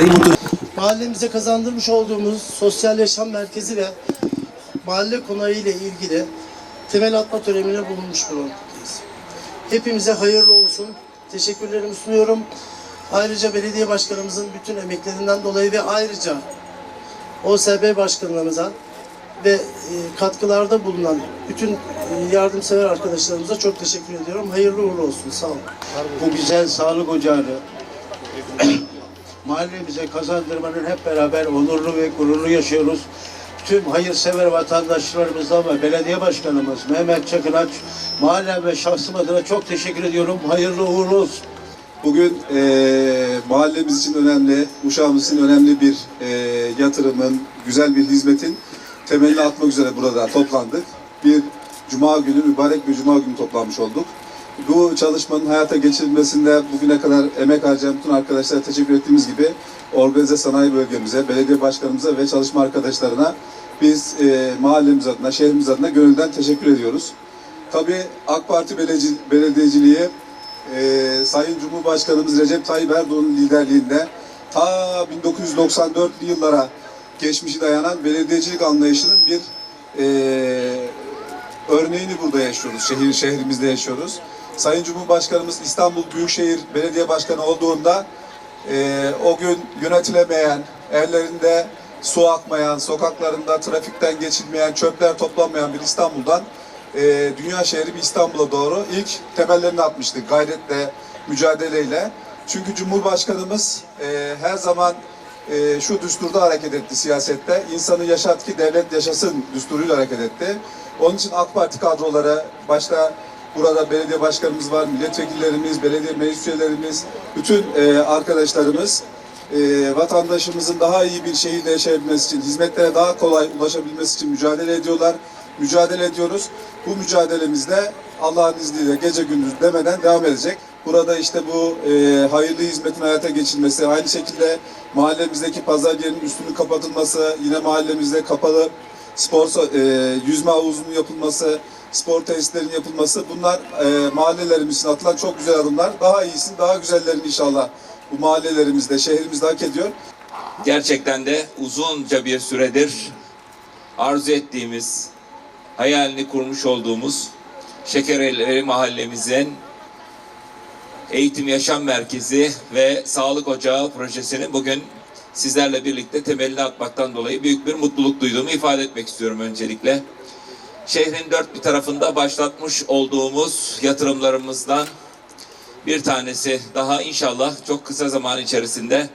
Sayın Muhtar Mahallemize kazandırmış olduğumuz sosyal yaşam merkezi ve mahalle konağı ile ilgili temel atma törenine bulunmuş bulunmaktayız. Hepimize hayırlı olsun. Teşekkürlerimi sunuyorum. Ayrıca belediye başkanımızın bütün emeklerinden dolayı ve ayrıca OSB başkanlarımıza ve e, katkılarda bulunan bütün e, yardımsever arkadaşlarımıza çok teşekkür ediyorum. Hayırlı uğurlu olsun. Sağ olun. bu güzel sağlık ocağını mahallemize kazandırmanın hep beraber onurlu ve gururlu yaşıyoruz. Tüm hayırsever vatandaşlarımızla ve belediye başkanımız Mehmet Çakınaç mahalle ve şahsım adına çok teşekkür ediyorum. Hayırlı uğurlu olsun. Bugün eee mahallemiz için önemli, uşağımız için önemli bir eee, yatırımın, güzel bir hizmetin temelini atmak üzere burada toplandık. Bir cuma günü, mübarek bir cuma günü toplanmış olduk. Bu çalışmanın hayata geçirilmesinde bugüne kadar emek harcayan bütün arkadaşlara teşekkür ettiğimiz gibi organize sanayi bölgemize, belediye başkanımıza ve çalışma arkadaşlarına biz eee mahallemiz adına, şehrimiz adına gönülden teşekkür ediyoruz. Tabii AK Parti belediye- belediyeciliği ee, Sayın Cumhurbaşkanımız Recep Tayyip Erdoğan'ın liderliğinde ta 1994'lü yıllara geçmişi dayanan belediyecilik anlayışının bir ee, örneğini burada yaşıyoruz, şehir şehrimizde yaşıyoruz. Sayın Cumhurbaşkanımız İstanbul Büyükşehir Belediye Başkanı olduğunda ee, o gün yönetilemeyen, evlerinde su akmayan, sokaklarında trafikten geçilmeyen, çöpler toplanmayan bir İstanbul'dan e, dünya şehri bir İstanbul'a doğru ilk temellerini atmıştık gayretle, mücadeleyle. Çünkü Cumhurbaşkanımız e, her zaman e, şu düsturda hareket etti siyasette. İnsanı yaşat ki devlet yaşasın düsturuyla hareket etti. Onun için AK Parti kadroları, başta burada belediye başkanımız var, milletvekillerimiz, belediye meclis üyelerimiz, bütün e, arkadaşlarımız e, vatandaşımızın daha iyi bir şehirde yaşayabilmesi için, hizmetlere daha kolay ulaşabilmesi için mücadele ediyorlar. Mücadele ediyoruz. Bu mücadelemizde Allah'ın izniyle gece gündüz demeden devam edecek. Burada işte bu e, hayırlı hizmetin hayata geçilmesi, aynı şekilde mahallemizdeki pazar yerinin üstünün kapatılması, yine mahallemizde kapalı spor e, yüzme havuzunun yapılması, spor tesislerinin yapılması bunlar e, mahallelerimiz için atılan çok güzel adımlar. Daha iyisini, daha güzellerini inşallah bu mahallelerimizde, şehrimizde hak ediyor. gerçekten de uzunca bir süredir arzu ettiğimiz, hayalini kurmuş olduğumuz Şekerelleri mahallemizin eğitim yaşam merkezi ve sağlık ocağı projesinin bugün sizlerle birlikte temelini atmaktan dolayı büyük bir mutluluk duyduğumu ifade etmek istiyorum öncelikle. Şehrin dört bir tarafında başlatmış olduğumuz yatırımlarımızdan bir tanesi daha inşallah çok kısa zaman içerisinde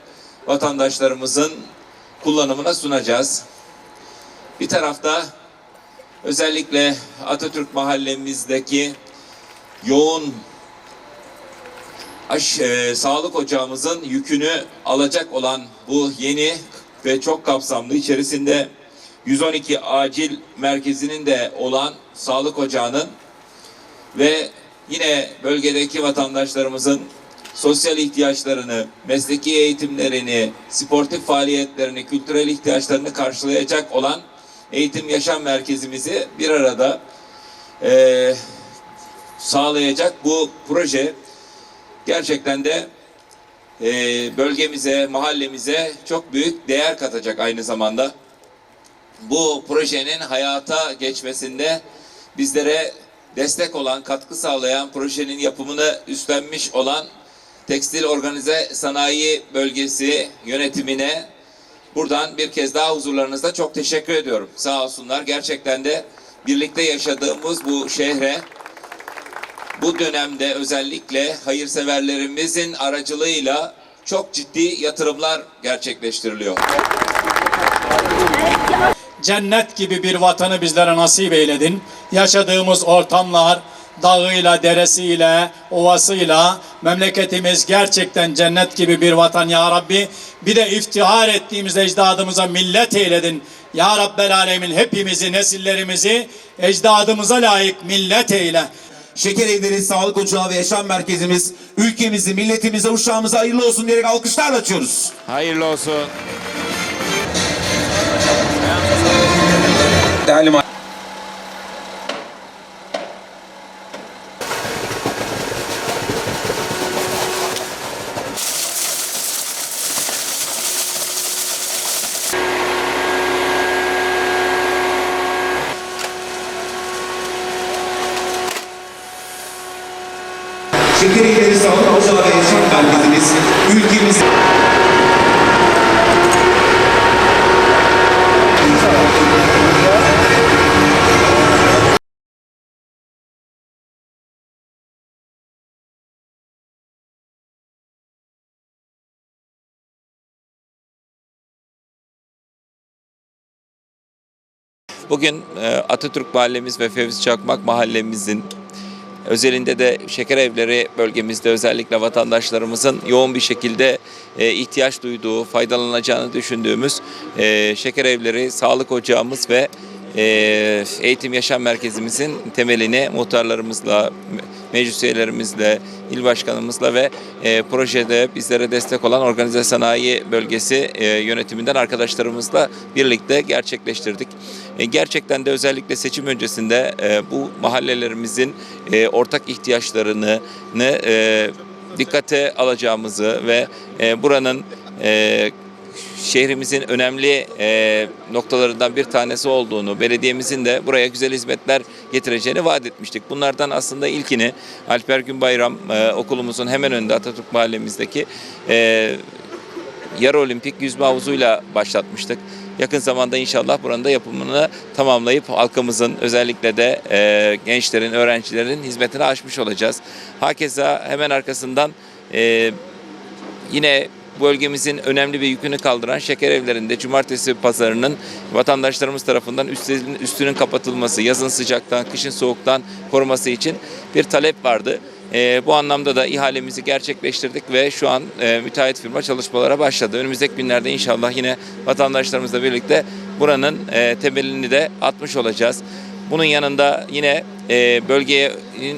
vatandaşlarımızın kullanımına sunacağız. Bir tarafta özellikle Atatürk mahallemizdeki yoğun aş, e, sağlık ocağımızın yükünü alacak olan bu yeni ve çok kapsamlı içerisinde 112 acil merkezinin de olan sağlık ocağının ve yine bölgedeki vatandaşlarımızın sosyal ihtiyaçlarını, mesleki eğitimlerini, sportif faaliyetlerini, kültürel ihtiyaçlarını karşılayacak olan eğitim yaşam merkezimizi bir arada eee, sağlayacak bu proje gerçekten de eee, bölgemize, mahallemize çok büyük değer katacak aynı zamanda. Bu projenin hayata geçmesinde bizlere destek olan, katkı sağlayan, projenin yapımını üstlenmiş olan Tekstil Organize Sanayi Bölgesi yönetimine buradan bir kez daha huzurlarınızda çok teşekkür ediyorum. Sağ olsunlar. Gerçekten de birlikte yaşadığımız bu şehre bu dönemde özellikle hayırseverlerimizin aracılığıyla çok ciddi yatırımlar gerçekleştiriliyor. Cennet gibi bir vatanı bizlere nasip eyledin. Yaşadığımız ortamlar, dağıyla, deresiyle, ovasıyla memleketimiz gerçekten cennet gibi bir vatan ya Rabbi. Bir de iftihar ettiğimiz ecdadımıza millet eyledin. Ya Rabbel Alemin hepimizi, nesillerimizi ecdadımıza layık millet eyle. Şeker Evleri Sağlık Ocağı ve Yaşam Merkezimiz ülkemizi, milletimize, uşağımıza hayırlı olsun diyerek alkışlarla açıyoruz. Hayırlı olsun. Değerli Şeker İlleri Sağlık Ocağı ve Yaşam Bugün e, Atatürk Mahallemiz ve Fevzi Çakmak Mahallemizin özelinde de şeker evleri bölgemizde özellikle vatandaşlarımızın yoğun bir şekilde e, ihtiyaç duyduğu, faydalanacağını düşündüğümüz e, şeker evleri, sağlık ocağımız ve eğitim yaşam merkezimizin temelini muhtarlarımızla, meclis üyelerimizle, il başkanımızla ve e, projede bizlere destek olan organize sanayi bölgesi e, yönetiminden arkadaşlarımızla birlikte gerçekleştirdik. E, gerçekten de özellikle seçim öncesinde e, bu mahallelerimizin e, ortak ihtiyaçlarını ne, e, dikkate alacağımızı ve e, buranın e, şehrimizin önemli e, noktalarından bir tanesi olduğunu, belediyemizin de buraya güzel hizmetler getireceğini vaat etmiştik. Bunlardan aslında ilkini Alper Günbayram e, okulumuzun hemen önünde Atatürk Mahallemizdeki e, yarı olimpik yüzme havuzuyla başlatmıştık. Yakın zamanda inşallah buranın da yapımını tamamlayıp halkımızın özellikle de e, gençlerin, öğrencilerin hizmetine açmış olacağız. Hakeza hemen arkasından e, yine bölgemizin önemli bir yükünü kaldıran şeker evlerinde cumartesi pazarının vatandaşlarımız tarafından üstünün, kapatılması, yazın sıcaktan, kışın soğuktan koruması için bir talep vardı. Ee, bu anlamda da ihalemizi gerçekleştirdik ve şu an e, müteahhit firma çalışmalara başladı. Önümüzdeki günlerde inşallah yine vatandaşlarımızla birlikte buranın e, temelini de atmış olacağız. Bunun yanında yine e, bölgeye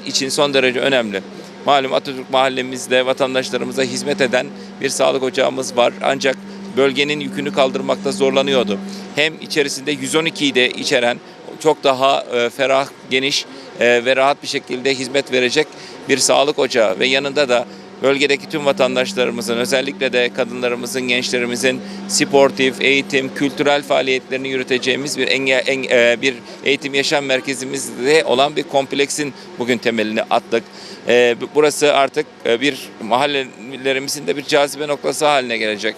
için son derece önemli. Malum Atatürk mahallemizde vatandaşlarımıza hizmet eden bir sağlık ocağımız var. Ancak bölgenin yükünü kaldırmakta zorlanıyordu. Hem içerisinde 112'yi de içeren çok daha e, ferah, geniş e, ve rahat bir şekilde hizmet verecek bir sağlık ocağı ve yanında da bölgedeki tüm vatandaşlarımızın özellikle de kadınlarımızın, gençlerimizin sportif, eğitim, kültürel faaliyetlerini yürüteceğimiz bir enge, en- e, bir eğitim yaşam merkezimizde olan bir kompleksin bugün temelini attık. E, bu- burası artık e, bir mahallelerimizin de bir cazibe noktası haline gelecek.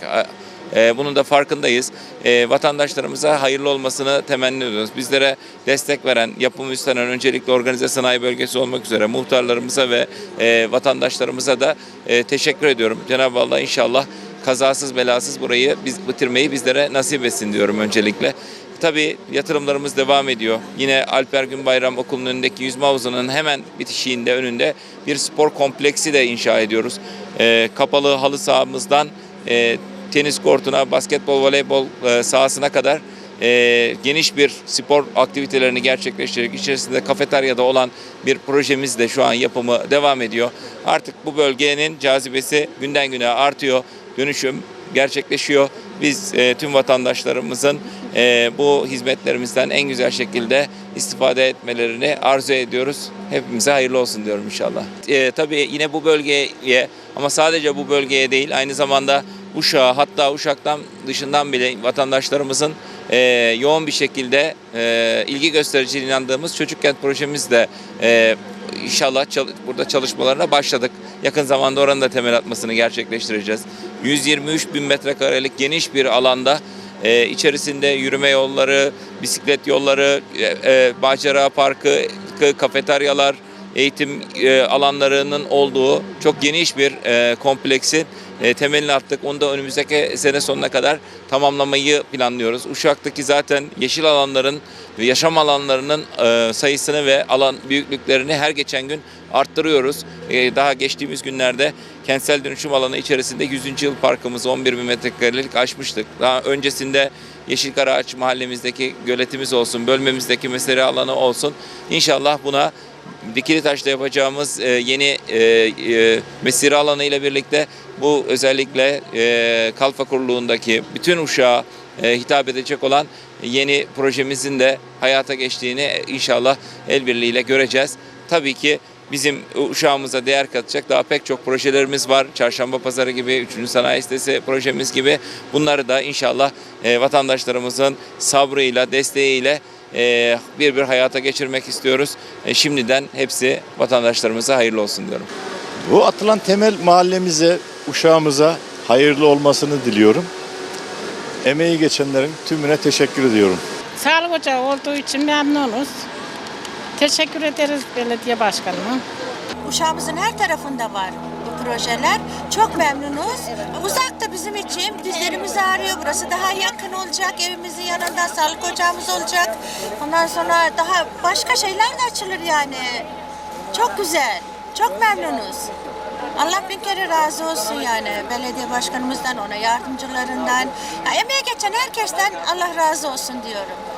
E, bunun da farkındayız. E, vatandaşlarımıza hayırlı olmasını temenni ediyoruz. Bizlere destek veren, yapım üstlenen öncelikle organize sanayi bölgesi olmak üzere muhtarlarımıza ve e, vatandaşlarımıza da e, teşekkür ediyorum. Cenab-ı Allah inşallah kazasız belasız burayı biz bitirmeyi bizlere nasip etsin diyorum öncelikle. Tabii yatırımlarımız devam ediyor. Yine Alper Günbayram Okulu'nun önündeki yüzme havuzunun hemen bitişiğinde önünde bir spor kompleksi de inşa ediyoruz. E, kapalı halı sahamızdan e, tenis kortuna, basketbol, voleybol e, sahasına kadar e, geniş bir spor aktivitelerini gerçekleştirerek içerisinde kafeteryada olan bir projemiz de şu an yapımı devam ediyor. Artık bu bölgenin cazibesi günden güne artıyor. Dönüşüm gerçekleşiyor. Biz e, tüm vatandaşlarımızın bu hizmetlerimizden en güzel şekilde istifade etmelerini arzu ediyoruz. Hepimize hayırlı olsun diyorum inşallah. Tabii yine bu bölgeye ama sadece bu bölgeye değil aynı zamanda Uşak'a hatta Uşak'tan dışından bile vatandaşlarımızın e, yoğun bir şekilde e, ilgi göstereceğine inandığımız Çocuk Kent projemiz de e, inşallah çal- burada çalışmalarına başladık. Yakın zamanda oranın da temel atmasını gerçekleştireceğiz. 123 bin metrekarelik geniş bir alanda e, içerisinde yürüme yolları, bisiklet yolları, e, e, macera parkı, kafeteryalar, eğitim e, alanlarının olduğu çok geniş bir e, kompleksin e, temelini attık. Onu da önümüzdeki sene sonuna kadar tamamlamayı planlıyoruz. Uşak'taki zaten yeşil alanların ve yaşam alanlarının sayısını ve alan büyüklüklerini her geçen gün arttırıyoruz. Daha geçtiğimiz günlerde kentsel dönüşüm alanı içerisinde 100. yıl parkımızı 11 bin metrekarelik açmıştık. Daha öncesinde Yeşil Karaağaç mahallemizdeki göletimiz olsun, bölmemizdeki mesire alanı olsun. İnşallah buna Dikili Taş'ta yapacağımız e, yeni e, e, mesire alanı ile birlikte bu özellikle e, Kalfa Kuruluğundaki bütün uşağa e, hitap edecek olan yeni projemizin de hayata geçtiğini inşallah el birliğiyle göreceğiz. Tabii ki bizim uşağımıza değer katacak daha pek çok projelerimiz var. Çarşamba Pazarı gibi, 3. Sanayi Sitesi projemiz gibi bunları da inşallah e, vatandaşlarımızın sabrıyla, desteğiyle bir bir hayata geçirmek istiyoruz. E, şimdiden hepsi vatandaşlarımıza hayırlı olsun diyorum. Bu atılan temel mahallemize, uşağımıza hayırlı olmasını diliyorum. Emeği geçenlerin tümüne teşekkür ediyorum. Sağlık ocağı olduğu için memnunuz. Teşekkür ederiz belediye başkanına. Uşağımızın her tarafında var projeler. Çok memnunuz. Uzakta bizim için dizlerimiz ağrıyor. Burası daha yakın olacak. Evimizin yanında sağlık ocağımız olacak. Ondan sonra daha başka şeyler de açılır yani. Çok güzel. Çok memnunuz. Allah bin kere razı olsun yani belediye başkanımızdan ona yardımcılarından. Ya emeğe geçen herkesten Allah razı olsun diyorum.